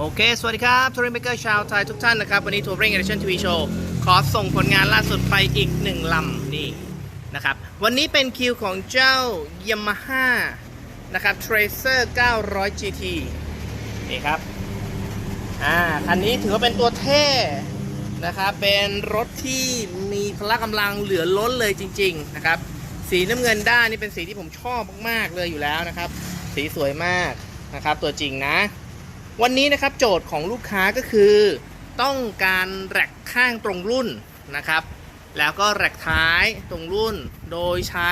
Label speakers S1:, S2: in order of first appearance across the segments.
S1: โอเค สวัสดีครับทัวริงเบเกอร์ชาวไทยทุกท่านนะครับ วันนี้ทัวริงเอเดชั่นทีวีโชว์ขอส่งผลงานล่าสุดไปอีกหนึ่งลำนี่นะครับ วันนี้เป็นคิวของเจ้า Yamaha นะครับ Tracer 900 GT นี่ครับ อ่า คันนี้ถือว่าเป็นตัวเท่นะครับ เป็นรถที่มีพละกำลังเหลือล้นเลยจริง ๆ นะครับ สีน้ำเงินด้านนี่เป็นสีที่ผมชอบมาก ๆ เลยอยู่แล้วนะครับ สีสวยมากนะครับ ตัวจริงนะ วันนี้นะครับโจทย์ของลูกค้าก็คือ ต้องการแร็กข้างตรงรุ่นนะครับ แล้วก็แร็กท้ายตรงรุ่น โดยใช้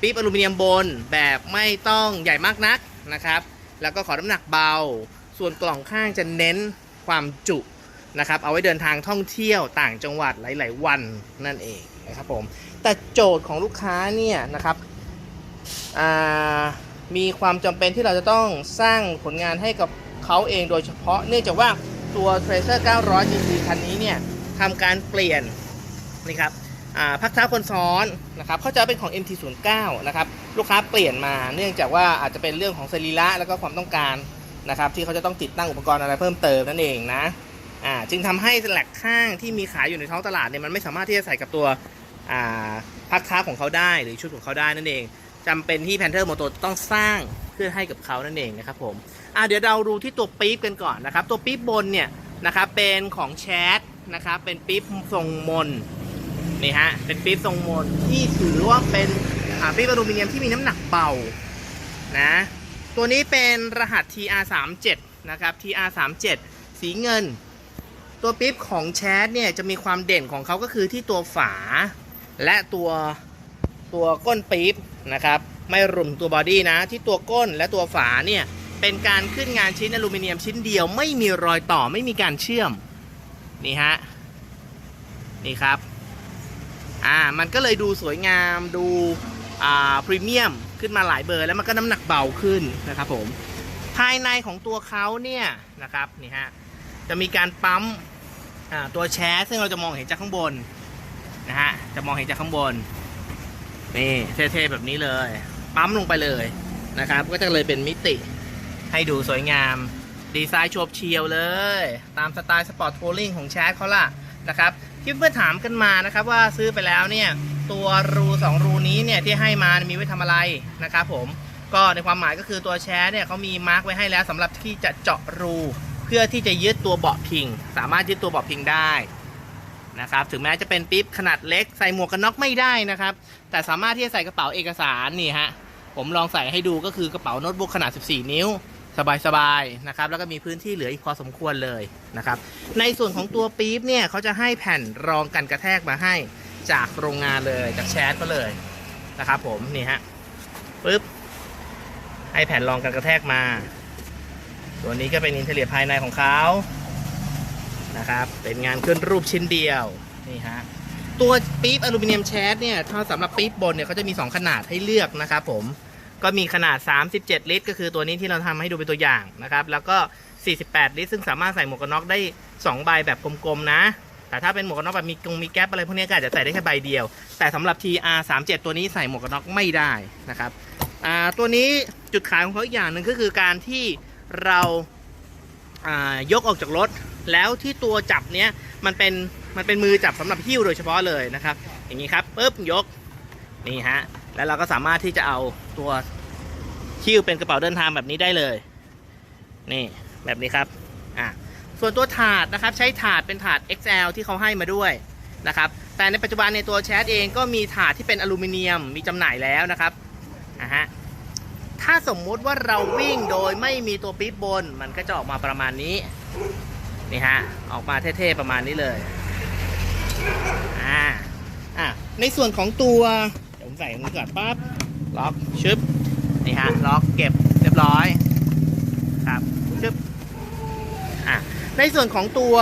S1: ปี๊บอลูมิเนียมบนแบบไม่ต้องใหญ่มากนักนะครับ แล้วก็ขอน้ำหนักเบา ส่วนกล่องข้างจะเน้นความจุนะครับ เอาไว้เดินทางท่องเที่ยวต่างจังหวัดหลาย ๆ วันนั่นเองนะครับผม แต่โจทย์ของลูกค้าเนี่ยนะครับมีความจำเป็นที่เราจะต้องสร้างผลงานให้กับ เขาเองโดยเฉพาะเนื่องจากว่าตัว Tracer 900 GT คันนี้เนี่ยทำการเปลี่ยนนี่ครับอ่าพักเท้าคนซ้อนนะครับเขาจะเป็นของ MT09 นะครับลูกค้าเปลี่ยนมาเนื่องจากว่าอาจจะเป็นเรื่องของสรีระแล้วก็ความต้องการนะครับที่เขาจะต้องติดตั้งอุปกรณ์อะไรเพิ่มเติมนั่นเองนะอ่าจึงทำให้แหลกข้างที่มีขายอยู่ในท้องตลาดเนี่ยมันไม่สามารถที่จะใส่กับตัวอ่าพักเท้าของเขาได้หรือชุดของเขาได้นั่นเองจำเป็นที่ Panther Moto ต้องสร้าง พื่อให้กับเขานั่นเองนะครับผมอ่าเดี๋ยวเราดูที่ตัวปี๊บกันก่อนนะครับ ตัวปี๊บบนเนี่ยนะครับเป็นของแชทนะครับเป็นปี๊บทรงมนนี่ฮะเป็นปี๊บทรงมนที่ถือว่าเป็นอ่าปี๊บอลูมิเนียมที่มีน้ำหนักเบานะตัวนี้เป็นรหัส TR37 นะครับ TR37 สีเงิน ตัวปี๊บของแชทเนี่ยจะมีความเด่นของเขาก็คือที่ตัวฝา และตัวตัวก้นปี๊บนะครับ ไม่รวมตัวบอดี้นะ ที่ตัวก้นและตัวฝาเนี่ย เป็นการขึ้นงานชิ้นอลูมิเนียมชิ้นเดียว ไม่มีรอยต่อไม่มีการเชื่อม นี่ฮะ นี่ครับ อ่า มันก็เลยดูสวยงามดู อ่า พรีเมียมขึ้นมาหลายเบอร์ แล้วมันก็น้ำหนักเบาขึ้นนะครับผม ภายในของตัวเขาเนี่ยนะครับ นี่ฮะ จะมีการปั๊ม อ่า ตัวแชสซึ่งเราจะมองเห็นจากข้างบนนะฮะ จะมองเห็นจากข้างบน นี่เท่ๆแบบนี้เลย ปั๊มลงไปเลยนะครับ ก็จะเลยเป็นมิติให้ดูสวยงาม ดีไซน์โฉบเฉียวเลย ตามสไตล์สปอร์ตโทลลิงของแชสเขาล่ะนะครับที่เพื่อนถามกันมานะครับว่าซื้อไปแล้วเนี่ยตัวรู 2 รูนี้เนี่ยที่ให้มามีไว้ทำอะไรนะครับผมก็ในความหมายก็คือตัวแชสเนี่ยเขามีมาร์กไว้ให้แล้วสำหรับที่จะเจาะรู เพื่อที่จะยึดตัวเบาะพิง สามารถยึดตัวเบาะพิงได้ นะครับ ถึงแม้จะเป็นปิ๊บขนาดเล็กใส่หมวกกันน็อกไม่ได้นะครับ แต่สามารถที่จะใส่กระเป๋าเอกสารนี่ฮะ ผมลองใส่ให้ดูก็คือกระเป๋าโน้ตบุ๊กขนาด 14 นิ้ว สบายๆนะครับ แล้วก็มีพื้นที่เหลืออีกพอสมควรเลยนะครับ ในส่วนของตัวปี๊บเนี่ยเขาจะให้แผ่นรองกันกระแทกมาให้จากโรงงานเลยจากแชทก็เลยนะครับผมนี่ฮะปึ๊บให้แผ่นรองกันกระแทกมา ตัวนี้ก็เป็นอินเทอร์เนียภายในของเขา นะครับ เป็นงานขึ้นรูปชิ้นเดียว นี่ฮะ ตัวปี๊บอลูมิเนียมแชสเนี่ย ถ้าสำหรับปี๊บบนเนี่ยเขาจะมี 2 ขนาดให้เลือกนะครับผม ก็มีขนาด 37 ลิตร ก็คือตัวนี้ที่เราทำให้ดูเป็นตัวอย่างนะครับ แล้วก็ 48 ลิตร ซึ่งสามารถใส่หมวกกันน็อกได้ 2 ใบแบบกลมๆนะ แต่ถ้าเป็นหมวกกันน็อกแบบมีกงมีแก๊ปอะไรพวกนี้ก็อาจจะใส่ได้แค่ใบเดียว แต่สำหรับ TR 37ตัวนี้ใส่หมวกกันน็อกไม่ได้นะครับ อ่า ตัวนี้จุดขายของเขาอีกอย่างหนึ่งก็คือการที่เราอ่ายกออกจากรถ แล้วที่ตัวจับเนี้ยมันเป็นมันเป็นมือจับสำหรับหิ้วโดยเฉพาะเลยนะครับ อย่างนี้ครับปุ๊บยกนี่ฮะแล้วเราก็สามารถที่จะเอาตัวหิ้วเป็นกระเป๋าเดินทางแบบนี้ได้เลย นี่แบบนี้ครับอะส่วนตัวถาดนะครับใช้ถาดเป็นถาด XL ที่เขาให้มาด้วยนะครับแต่ในปัจจุบันในตัวแชทเองก็มีถาดที่เป็นอลูมิเนียมมีจำหน่ายแล้วนะครับอะฮะถ้าสมมุติว่าเราวิ่งโดยไม่มีตัวปี๊บบน มันก็จะออกมาประมาณนี้ นี่ฮะ ออกมาเท่ๆประมาณนี้เลยอ่าอะในส่วนของตัวเดี๋ยวผมใส่ตรงนี้ก่อนปั๊บล็อกชึบนี่ฮะล็อกเก็บเรียบร้อยครับชึบอะในส่วนของตัว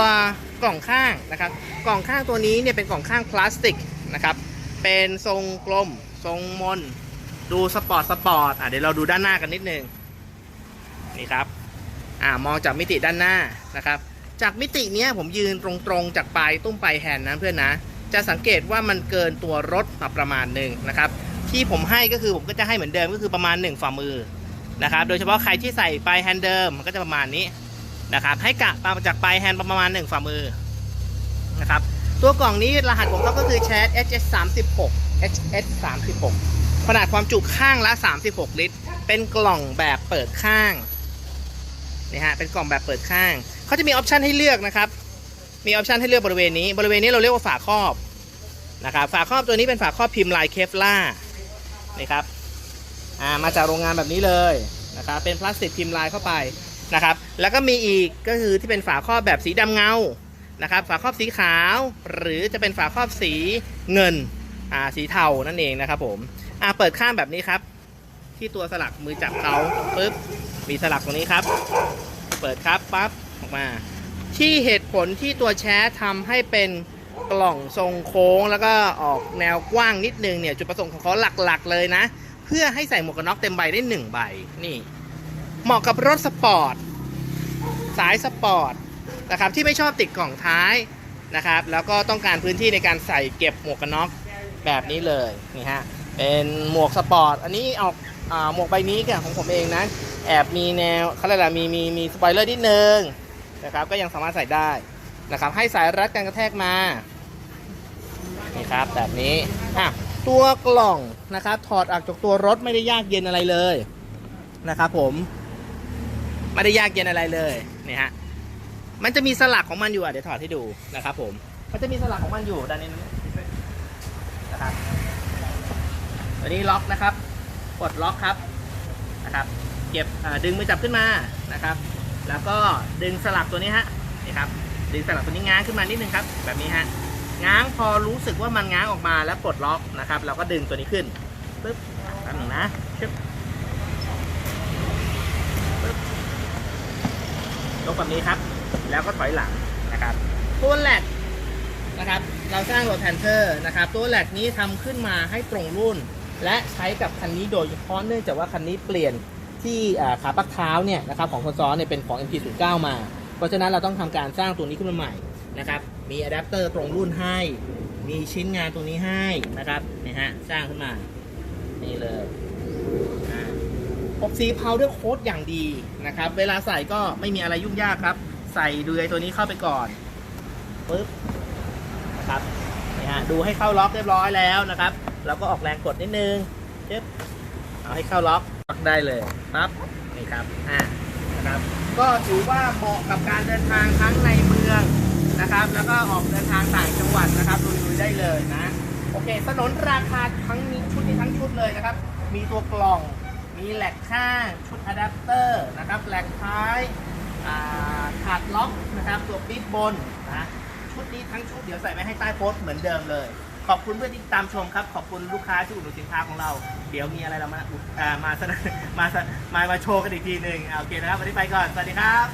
S1: กล่องข้างนะครับ กล่องข้างตัวนี้เนี่ยเป็นกล่องข้างพลาสติกนะครับ เป็นทรงกลมทรงมน ดูสปอร์ตสปอร์ตอะเดี๋ยวเราดูด้านหน้ากันนิดนึงนี่ครับอ่ามองจากมิติด้านหน้านะครับ จากมิติเนี้ยผมยืนตรงๆ จากปลายตุ้มปลายแฮนด์นะเพื่อนนะ จะสังเกตว่ามันเกินตัวรถมาประมาณหนึ่งนะครับ ที่ผมให้ก็คือผมก็จะให้เหมือนเดิมก็คือประมาณ 1 ฝ่ามือนะครับ โดยเฉพาะใครที่ใส่ปลายแฮนด์เดิมมันก็จะประมาณนี้นะครับ ให้กะตามจากปลายแฮนด์ประมาณ 1 ฝ่ามือนะครับ ตัวกล่องนี้รหัสของเขาก็คือ Chat HS 3 6 HS 3 6ขนาดความจุข้างละ 36 ลิตร เป็นกล่องแบบเปิดข้างนี่ฮะเป็นกล่องแบบเปิดข้าง เขาจะมีออปชันให้เลือกนะครับ มีออปชันให้เลือกบริเวณนี้ บริเวณนี้เราเรียกว่าฝาครอบนะครับ ฝาครอบตัวนี้เป็นฝาครอบพิมพ์ลายเคฟล่านี่ครับอ่ามาจากโรงงานแบบนี้เลยนะครับ เป็นพลาสติกพิมพ์ลายเข้าไปนะครับ แล้วก็มีอีกก็คือที่เป็นฝาครอบแบบสีดำเงา นะครับ ฝาครอบสีขาว หรือจะเป็นฝาครอบสีเงิน อ่า สีเทานั่นเองนะครับผม อ่า เปิดข้างแบบนี้ครับ ที่ตัวสลักมือจับเขาปุ๊บ มีสลักตรงนี้ครับ เปิดครับปั๊บ ออกมา ที่เหตุผลที่ตัวแชร์ทำให้เป็นกล่องทรงโค้ง แล้วก็ออกแนวกว้างนิดนึงเนี่ยจุดประสงค์ของเขาหลักๆ เลยนะ เพื่อให้ใส่หมวกกันน็อกเต็มใบได้หนึ่งใบนี่เหมาะกับรถสปอร์ตสายสปอร์ตนะครับที่ไม่ชอบติดกล่องท้ายนะครับ แล้วก็ต้องการพื้นที่ในการใส่เก็บหมวกกันน็อกแบบนี้เลยนี่ฮะเป็นหมวกสปอร์ตอันนี้ออกอหมวกใบนี้กับของผมเองนะ แอบมีแนวเขาเรียกอะไรมีมีมีสปอยเลอร์นิดนึง นะครับ ก็ยังสามารถใส่ได้นะครับ ให้สายรัดกันกระแทกมา นี่ครับแบบนี้อะตัวกล่องนะครับ ถอดออกจากตัวรถไม่ได้ยากเย็นอะไรเลยนะครับผม ไม่ได้ยากเย็นอะไรเลยนี่ฮะมันจะมีสลักของมันอยู่อะเดี๋ยวถอดให้ดูนะครับ ผม มันจะมีสลักของมันอยู่ด้านนี้นะครับตัวนี้ล็อกนะครับ กดล็อกครับนะครับ เก็บดึงมือจับขึ้นมานะครับ แล้วก็ดึงสลักตัวนี้ฮะนี่ครับดึงสลักตัวนี้ง้างขึ้นมานิดนึงครับ แบบนี้ฮะง้างพอรู้สึกว่ามันง้างออกมาแล้วปลดล็อกนะครับ เราก็ดึงตัวนี้ขึ้นปึ๊บแป๊บหนึงนะชึบปึ๊บยกแบบนี้ครับ แล้วก็ถอยหลังนะครับ ตัวแหลกนะครับ เราสร้างรถแพนเทอร์นะครับ ตัวแหลกนี้ทำขึ้นมาให้ตรงรุ่น และใช้กับคันนี้โดยเฉพาะเนื่องจากว่าคันนี้เปลี่ยน ที่ขาปักเท้าเนี่ยนะครับของคอนซอลเนี่ยเป็นของ MP09 มา เพราะฉะนั้นเราต้องทำการสร้างตัวนี้ขึ้นมาใหม่นะครับ มีอะแดปเตอร์ตรงรุ่นให้ มีชิ้นงานตรงนี้ให้นะครับนี่ฮะสร้างขึ้นมา นี่เลยอ่าอบสีเพาด้วยโค้ดอย่างดีนะครับ เวลาใส่ก็ไม่มีอะไรยุ่งยากครับ ใส่เดือยตัวนี้เข้าไปก่อนปึ๊บนะครับนี่ฮะดูให้เข้าล็อกเรียบร้อยแล้วนะครับแล้วก็ออกแรงกดนิดนึงเจ็บเอาให้เข้าล็อก ได้เลยปั๊บนี่ครับอ่านะครับก็ถือว่าเหมาะกับการเดินทางทั้งในเมืองนะครับ แล้วก็ออกเดินทางต่างจังหวัดนะครับลุยๆได้เลยนะโอเคสนนราคาทั้งนี้ชุดนี้ทั้งชุดเลยนะครับ มีตัวกล่องมีแหลกข้างชุดอะแดปเตอร์นะครับแหลกท้ายอ่าขาดล็อกนะครับตัวปิดบนนะชุดนี้ทั้งชุดเดี๋ยวใส่ไว้ให้ใต้โพสต์เหมือนเดิมเลย ขอบคุณเพื่อนที่ติดตามชมครับ ขอบคุณลูกค้าที่อุดหนุนสินค้าของเรา เดี๋ยวมีอะไรเรามาอุดอ่ามาเสนอมามามาโชว์กันอีกทีหนึ่งอ่าโอเคนะครับวันนี้ไปก่อน สวัสดีครับ